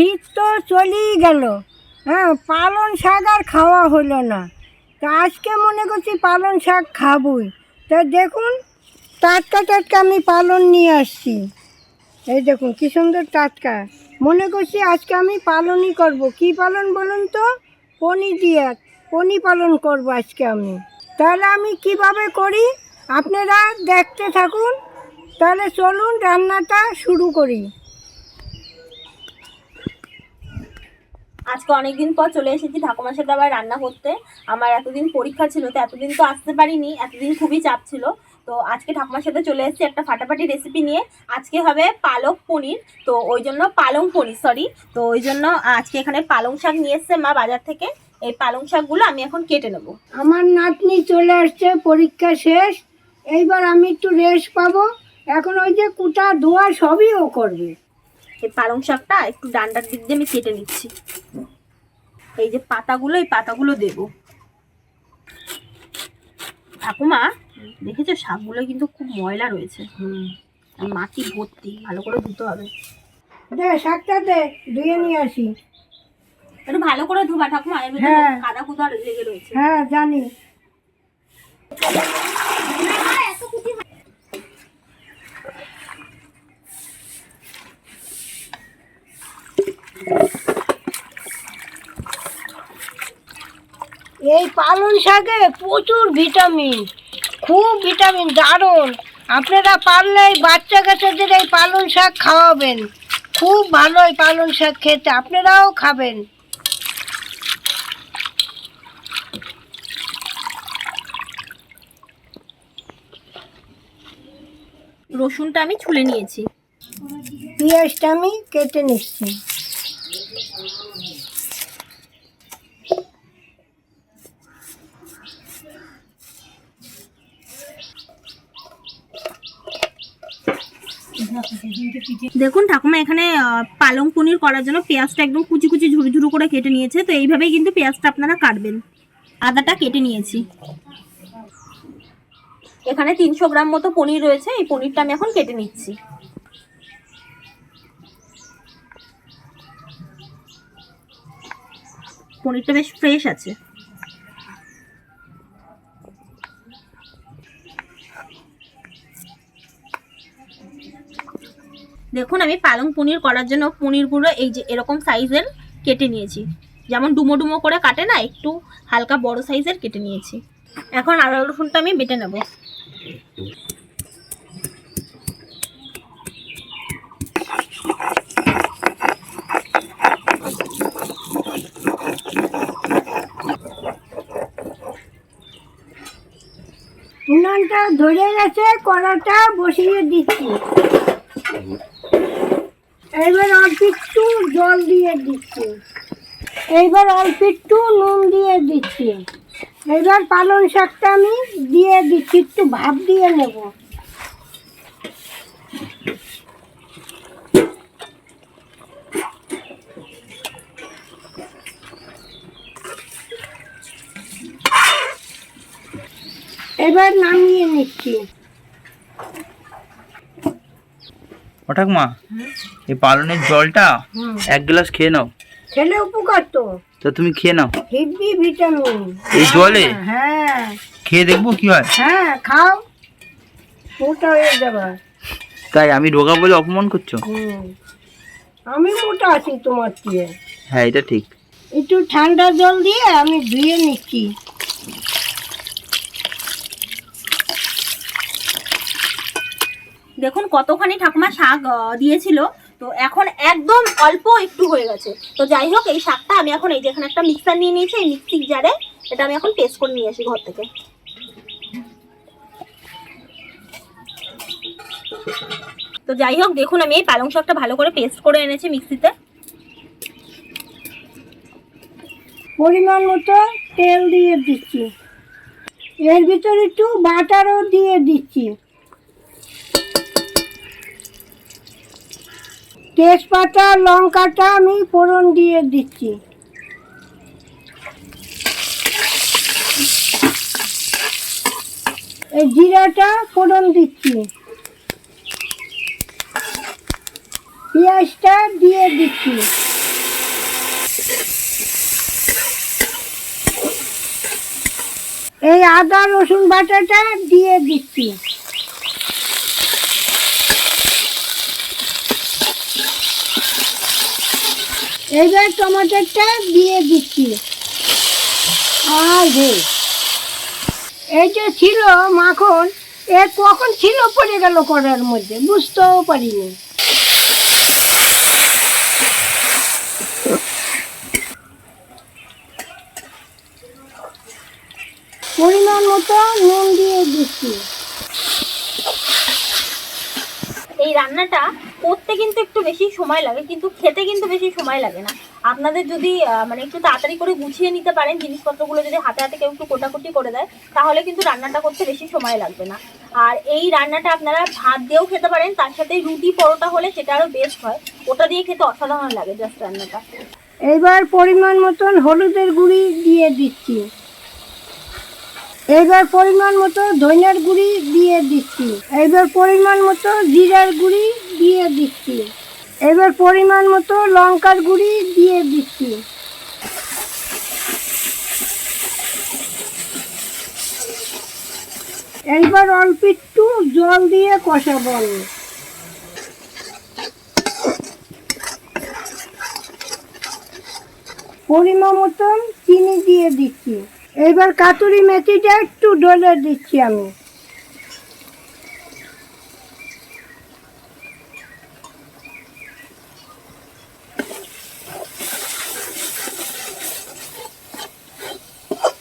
শীত তো চলেই গেল। হ্যাঁ পালং শাক আর খাওয়া হলো না। তা আজকে মনে করছি পালং শাক খাবই। তা দেখুন, টাটকা টাটকা আমি পালন নিয়ে আসছি। এই দেখুন, কী সুন্দর টাটকা। মনে করছি আজকে আমি পালনই করব। কি পালন বলুন তো? পনি দিয়ে পনি পালন করব আজকে আমি। তাহলে আমি কীভাবে করি? আপনারা দেখতে থাকুন। তাহলে চলুন রান্নাটা শুরু করি। আজকে অনেকদিন পর চলে এসেছি ঠাকুমার সাথে আবার রান্না করতে। আমার এতদিন পরীক্ষা ছিল, তো এতদিন তো আসতে পারিনি, এতদিন খুবই চাপ ছিল। তো আজকে ঠাকুমার সাথে চলে এসেছি একটা ফাটাফাটি রেসিপি নিয়ে। আজকে হবে পালক পনির, তো ওই জন্য পালং পনির সরি তো ওই জন্য আজকে এখানে পালং শাক নিয়ে এসছে মা বাজার থেকে। এই পালং শাকগুলো আমি এখন কেটে নেব। আমার নাতনি চলে আসছে, পরীক্ষা শেষ। এইবার আমি একটু রেস্ট পাবো। এখন ওই যে কুটা ধোয়া সবই ও করবে। এই পালং শাকটা একটু ডান্ডার দিক দিয়ে আমি কেটে নিচ্ছি। এই যে পাতাগুলো এই পাতাগুলো দেবো। ঠাকুমা দেখেছ? শাকগুলো কিন্তু খুব ময়লা রয়েছে। মাটি ভর্তি ভালো করে ধুতে হবে। দে শাকটা দে ধুয়ে নিয়ে আসি। একটু ভালো করে ধোবা ঠাকুমা। এর ভিতরে হ্যাঁ। কাদা কুদা লেগে রয়েছে। হ্যাঁ জানি। এই পালং শাকে প্রচুর ভিটামিন খুব ভিটামিন দারুণ। আপনারা পারলে এই বাচ্চা কাচ্চাদের এই পালং শাক খাওয়াবেন। খুব ভালো এই পালং শাক খেতে আপনারাও খাবেন। রসুনটা আমি ছুলে নিয়েছি। পেঁয়াজটা আমি কেটে নিচ্ছি। দেখুন ঠাকুমা, এখানে পালং পনির করার জন্য পেঁয়াজটা একদম কুচি কুচি ঝুড়ি ঝুড়ো করে কেটে নিয়েছে, তো এইভাবেই কিন্তু পেঁয়াজটা আপনারা কাটবেন। আদাটা কেটে নিয়েছি। এখানে তিনশো গ্রাম মতো পনির রয়েছে, এই পনিরটা আমি এখন কেটে নিচ্ছি। পনিরটা বেশ ফ্রেশ আছে। দেখুন, আমি পালং পনির করার জন্য পনিরগুলো এই যে এরকম সাইজের কেটে নিয়েছি। যেমন ডুমো ডুমো করে কাটে না, একটু হালকা বড় সাইজের কেটে নিয়েছি। এখন আদা রসুনটা আমি বেটে নেব। ধরে গেছে, কড়াটা বসিয়ে দিচ্ছি এইবার অল্প একটু জল দিয়ে দিচ্ছি। এইবার অল্প একটু নুন দিয়ে দিচ্ছি। এইবার পালং শাকটা আমি দিয়ে দিচ্ছি একটু ভাপ দিয়ে নেব। এবার নামিয়ে নিচ্ছি। হঠাৎ মা এই পালনের জলটা এক গ্লাস খেয়ে নাও। ছেলে উপকার তো। তো তুমি খেয়ে নাও। হিব্বি ভিটামিন। এই জলে? হ্যাঁ। খেয়ে দেখব কি হয়? হ্যাঁ খাও। মোটা হয়ে যাবে। তাই আমি রোগা বলে অপমান করছ? আমি মোটা আছি তোমার চেয়ে। হ্যাঁ এটা ঠিক। একটু ঠান্ডা জল দিয়ে আমি ধুয়ে নিচ্ছি। দেখুন কতখানি ঠাকুমা শাক দিয়েছিল। তো এখন একদম অল্প একটু হয়ে গেছে। তো যাই হোক, এই শাকটা আমি এখন এই যে এখানে একটা মিক্সার নিয়ে নিয়েছি, এই মিক্সিং জারে এটা আমি এখন পেস্ট করে নিয়ে আসি ঘর থেকে। তো যাই হোক, দেখুন আমি এই পালং শাকটা ভালো করে পেস্ট করে এনেছি মিক্সিতে পরিমাণ মতো তেল দিয়ে দিচ্ছি। এর ভিতরে একটু বাটারও দিয়ে দিচ্ছি। তেজপাতা, লঙ্কাটা আমি ফোড়ন দিয়ে দিচ্ছি। এই জিরাটা ফোড়ন দিচ্ছি। পেঁয়াজটা দিয়ে দিচ্ছি। এই আদা, রসুন বাটাটা দিয়ে দিচ্ছি। এইবার টমাটোটা দিয়ে দিচ্ছি। আর। এই যে ছিল মাখন এ কখন ছিল পড়ে গেল করার মধ্যে বুঝতেও পারিনি। পরিমাণ মতো নুন দিয়ে দিচ্ছি। এই রান্নাটা করতে কিন্তু একটু বেশি সময় লাগে, কিন্তু খেতে কিন্তু বেশি সময় লাগে না। আপনাদের যদি মানে একটু তাড়াতাড়ি করে গুছিয়ে নিতে পারেন, জিনিসপত্রগুলো যদি হাতে হাতে কেউ একটু কোটাকুটি করে দেয়, তাহলে কিন্তু রান্নাটা করতে বেশি সময় লাগবে না। আর এই রান্নাটা আপনারা ভাত দিয়েও খেতে পারেন, তার সাথে রুটি পরোটা হলে সেটা আরও বেস্ট হয়। ওটা দিয়ে খেতে অসাধারণ লাগে জাস্ট রান্নাটা। এবার পরিমাণ মতন হলুদের গুঁড়ি দিয়ে দিচ্ছি। এইবার পরিমাণ মতো ধনিয়ার গুঁড়ি দিয়ে দিচ্ছি। এইবার পরিমাণ মতো জিরার গুঁড়ি দিয়ে দিচ্ছি। এবার পরিমাণ মতো লঙ্কার গুঁড়ি দিয়ে দিচ্ছি। এইবার অল্প একটু জল দিয়ে কষাবো পরিমাণ মতন চিনি দিয়ে দিচ্ছি। এবার কাতুরি মেথিটা একটু ডলে দিচ্ছি আমি।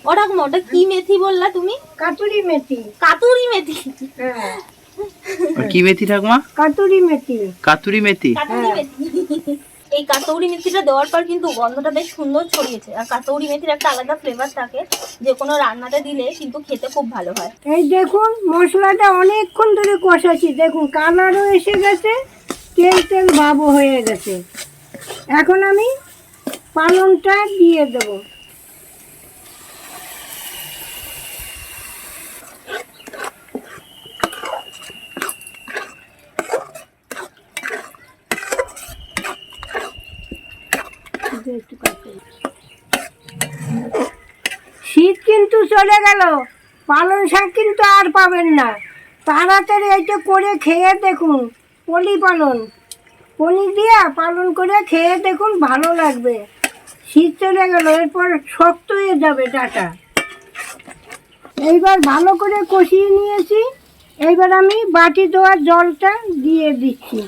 ওটা ওটা কি মেথি বললা তুমি? কাতুরি মেথি। কাতুরি মেথি। হ্যাঁ। কি মেথি ঠাকুমা? কাতুরি মেথি। কাতুরি মেথি। কাতৌরি মেথি। এই কাতৌরি মেথিটা দেওয়ার পর কিন্তু গন্ধটা বেশ সুন্দর ছড়িয়েছে। আর কাতৌরি মেথির একটা আলাদা ফ্লেভার থাকে, যে কোনো রান্নাটা দিলে কিন্তু খেতে খুব ভালো হয়। এই দেখুন, মশলাটা অনেকক্ষণ ধরে কষাচ্ছি। দেখুন কালারও এসে গেছে, তেল তেল ভাবও হয়ে গেছে। এখন আমি পালংটা দিয়ে দেবো। একটু কাটতে শীত কিন্তু চলে গেল। পালং শাক কিন্তু আর পাবেন না। তাড়াতাড়ি এইটা করে খেয়ে দেখুন, পলি পালন। পলি দিয়া পালন করে খেয়ে দেখুন, ভালো লাগবে। শীত চলে গেল, এরপর শক্ত হয়ে যাবে ডাটা। এইবার ভালো করে কষিয়ে নিয়েছি। এইবার আমি বাটি দেওয়ার জলটা দিয়ে দিচ্ছি।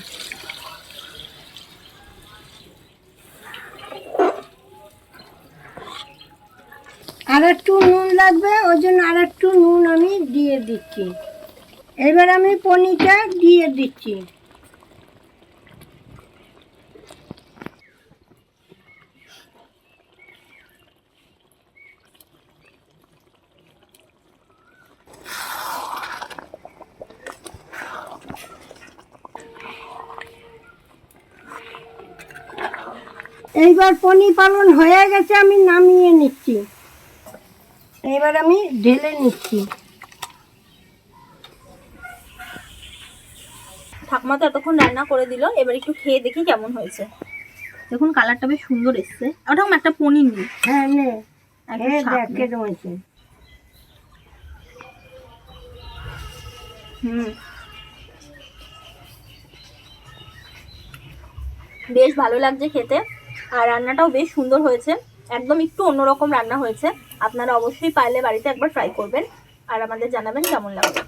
আর একটু নুন লাগবে, ওই জন্য আর একটু নুন আমি দিয়ে দিচ্ছি। এবার আমি পনিরটা দিয়ে দিচ্ছি। এইবার পনির পালন হয়ে গেছে, আমি নামিয়ে নিচ্ছি। এবার আমি ঢেলে নিচ্ছি। ঠাকুমা তো এতক্ষণ রান্না করে দিল এবার একটু খেয়ে দেখি কেমন হয়েছে। দেখুন কালারটা বেশ সুন্দর এসছে। ওটা একটা পনির নিই হ্যাঁ নে। হুম। বেশ ভালো লাগছে খেতে। আর রান্নাটাও বেশ সুন্দর হয়েছে। একদম একটু অন্যরকম রান্না হয়েছে। আপনারা অবশ্যই পারলে বাড়িতে একবার ট্রাই করবেন। আর আমাদের জানাবেন কেমন লাগবে